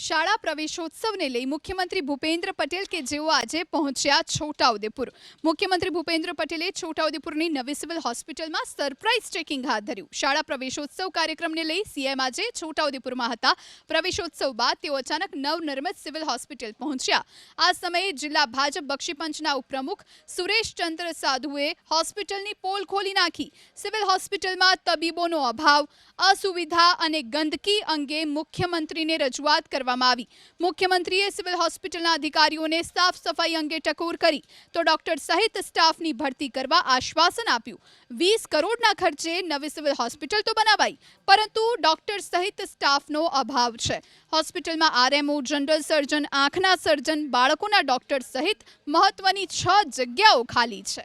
શાળા પ્રવેશોત્સવને લઈ મુખ્યમંત્રી ભૂપેન્દ્ર પટેલ કે જેઓ આજે પહોંચ્યા છોટાઉદેપુર. મુખ્યમંત્રી ભૂપેન્દ્ર પટેલે છોટાઉદેપુરની નવી સિવિલ હોસ્પિટલમાં સરપ્રાઇઝ ચેકિંગ હાથ ધર્યું. શાળા પ્રવેશોત્સવ કાર્યક્રમને લઈ સીએમ આજે છોટાઉદેપુરમાં હતા. પ્રવેશોત્સવ બાદ તેઓ અચાનક નવનિર્મિત સિવિલ હોસ્પિટલ પહોંચ્યા. આ સમયે જિલ્લા ભાજપ બક્ષીપંચના ઉપપ્રમુખ સુરેશ ચંદ્ર સાધુએ હોસ્પિટલની પોલ ખોલી નાખી. સિવિલ હોસ્પિટલમાં તબીબોનો અભાવ, અસુવિધા અને ગંદકી અંગે મુખ્યમંત્રીને રજૂઆત કરવામાં આવી. મુખ્યમંત્રીએ સિવિલ હોસ્પિટલના અધિકારીઓને સાફ સફાઈ અંગે ટકોર કરી. તો ડોક્ટર સહિત સ્ટાફની ભરતી કરવા આશ્વાસન આપ્યું. વીસ કરોડના ખર્ચે નવી સિવિલ હોસ્પિટલ તો બનાવાઈ, પરંતુ ડોક્ટર સહિત સ્ટાફનો અભાવ છે. હોસ્પિટલમાં આરએમઓ, જનરલ સર્જન, આંખના સર્જન, બાળકોના ડોક્ટર સહિત મહત્વની છ જગ્યાઓ ખાલી છે.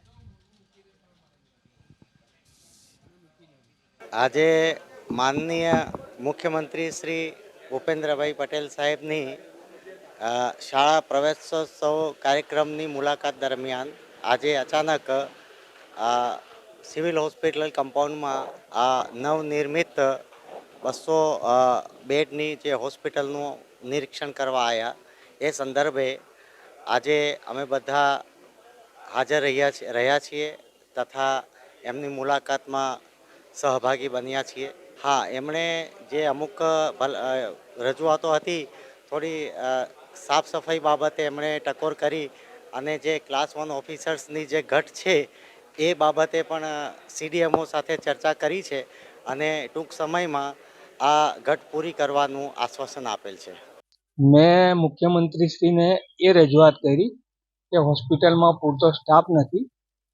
આજે માનનીય મુખ્યમંત્રી શ્રી ભૂપેન્દ્રભાઈ પટેલ સાહેબની શાળા પ્રવેશોત્સવ કાર્યક્રમની મુલાકાત દરમિયાન આજે અચાનક સિવિલ હોસ્પિટલ કમ્પાઉન્ડમાં આ નવનિર્મિત બસો બેડની જે હોસ્પિટલનું નિરીક્ષણ કરવા આવ્યા એ સંદર્ભે આજે અમે બધા હાજર રહ્યા રહ્યા છીએ તથા એમની મુલાકાતમાં સહભાગી બન્યા છીએ. હા, એમણે જે અમુક રજૂઆતો હતી, થોડી સાફ સફાઈ બાબતે એમણે ટકોર કરી અને જે ક્લાસ વન ઓફિસર્સની જે ઘટ છે, એ બાબતે પણ સીડીએમઓ સાથે ચર્ચા કરી છે અને ટૂંક સમયમાં આ ઘટ પૂરી કરવાનું આશ્વાસન આપેલ છે. મેં મુખ્યમંત્રીશ્રીને એ રજૂઆત કરી કે હોસ્પિટલમાં પૂરતો સ્ટાફ નથી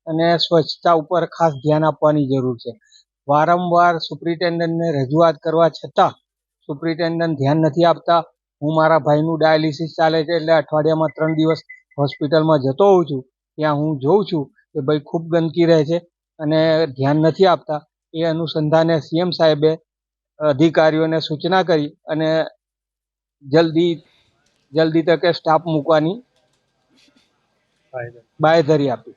અને સ્વચ્છતા ઉપર ખાસ ધ્યાન આપવાની જરૂર છે. વારંવાર સુપ્રિન્ટેન્ડન્ટને રજૂઆત કરવા છતાં સુપ્રિન્ટેન્ડન્ટ ધ્યાન નથી આપતા. હું મારા ભાઈનું ડાયાલિસિસ ચાલે છે એટલે અઠવાડિયામાં ત્રણ દિવસ હોસ્પિટલમાં જતો હોઉં છું. ત્યાં હું જોઉં છું કે ભાઈ ખૂબ ગંદકી રહે છે અને ધ્યાન નથી આપતા. એ અનુસંધાને સીએમ સાહેબે અધિકારીઓને સૂચના કરી અને જલ્દી જલ્દી તકે સ્ટાફ મૂકવાની બાંયધરી આપી.